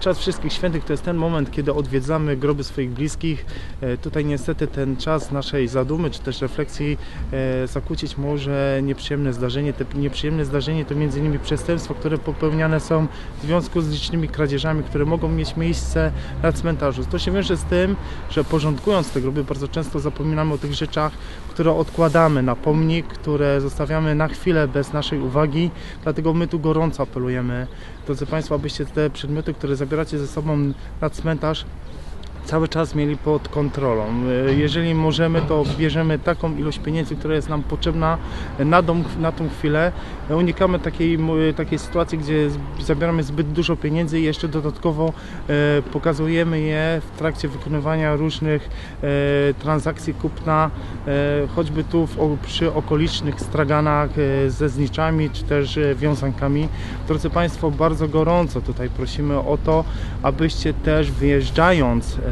Czas Wszystkich Świętych to jest ten moment, kiedy odwiedzamy groby swoich bliskich. E, Tutaj niestety ten czas naszej zadumy czy też refleksji e, zakłócić może nieprzyjemne zdarzenie. Te nieprzyjemne zdarzenie to między innymi przestępstwa, które popełniane są w związku z licznymi kradzieżami, które mogą mieć miejsce na cmentarzu. To się wiąże z tym, że porządkując te groby bardzo często zapominamy o tych rzeczach, które odkładamy na pomnik, które zostawiamy na chwilę bez naszej uwagi. Dlatego my tu gorąco apelujemy, drodzy Państwo, abyście te przedmioty, które zabieracie ze sobą na cmentarz, cały czas mieli pod kontrolą. E, Jeżeli możemy, to bierzemy taką ilość pieniędzy, która jest nam potrzebna na, dom, na tą chwilę. E, Unikamy takiej, takiej sytuacji, gdzie zabieramy zbyt dużo pieniędzy i jeszcze dodatkowo e, pokazujemy je w trakcie wykonywania różnych e, transakcji kupna, e, choćby tu w, przy okolicznych straganach e, ze zniczami czy też e, wiązankami. Drodzy Państwo, bardzo gorąco tutaj prosimy o to, abyście też wyjeżdżając e,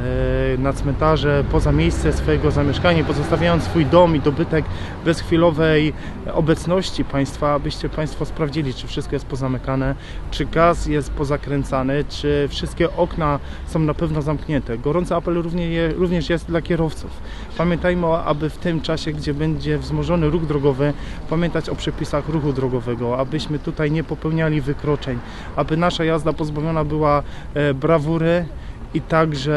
na cmentarze poza miejsce swojego zamieszkania, pozostawiając swój dom i dobytek bez chwilowej obecności Państwa, abyście Państwo sprawdzili, czy wszystko jest pozamykane, czy gaz jest pozakręcany, czy wszystkie okna są na pewno zamknięte. Gorący apel również, również jest dla kierowców. Pamiętajmy, aby w tym czasie, gdzie będzie wzmożony ruch drogowy, pamiętać o przepisach ruchu drogowego, abyśmy tutaj nie popełniali wykroczeń, aby nasza jazda pozbawiona była e, brawury i także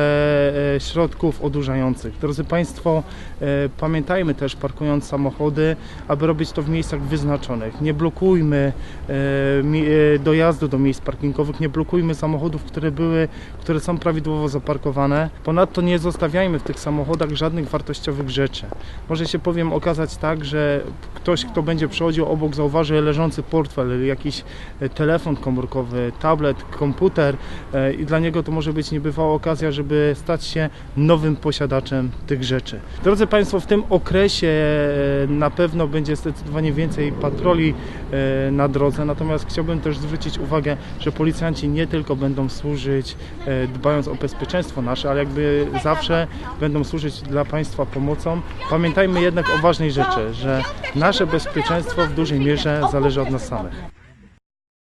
e, środków odurzających. Drodzy Państwo, e, pamiętajmy też parkując samochody, aby robić to w miejscach wyznaczonych. Nie blokujmy e, dojazdu do miejsc parkingowych, nie blokujmy samochodów, które były, które są prawidłowo zaparkowane. Ponadto nie zostawiajmy w tych samochodach żadnych wartościowych rzeczy. Może się powiem okazać tak, że ktoś, kto będzie przechodził obok, zauważy leżący portfel, jakiś telefon komórkowy, tablet, komputer i dla niego to może być niebywała okazja, żeby stać się nowym posiadaczem tych rzeczy. Drodzy Państwo, w tym okresie e, na pewno będzie zdecydowanie więcej patroli e, na drodze, natomiast chciałbym też zwrócić uwagę, że policjanci nie tylko będą służyć e, dbając o bezpieczeństwo nasze, ale jakby zawsze będą służyć dla Państwa pomocą. Pamiętajmy jednak o ważnej rzeczy, że nasze bezpieczeństwo w dużej mierze zależy od nas samych.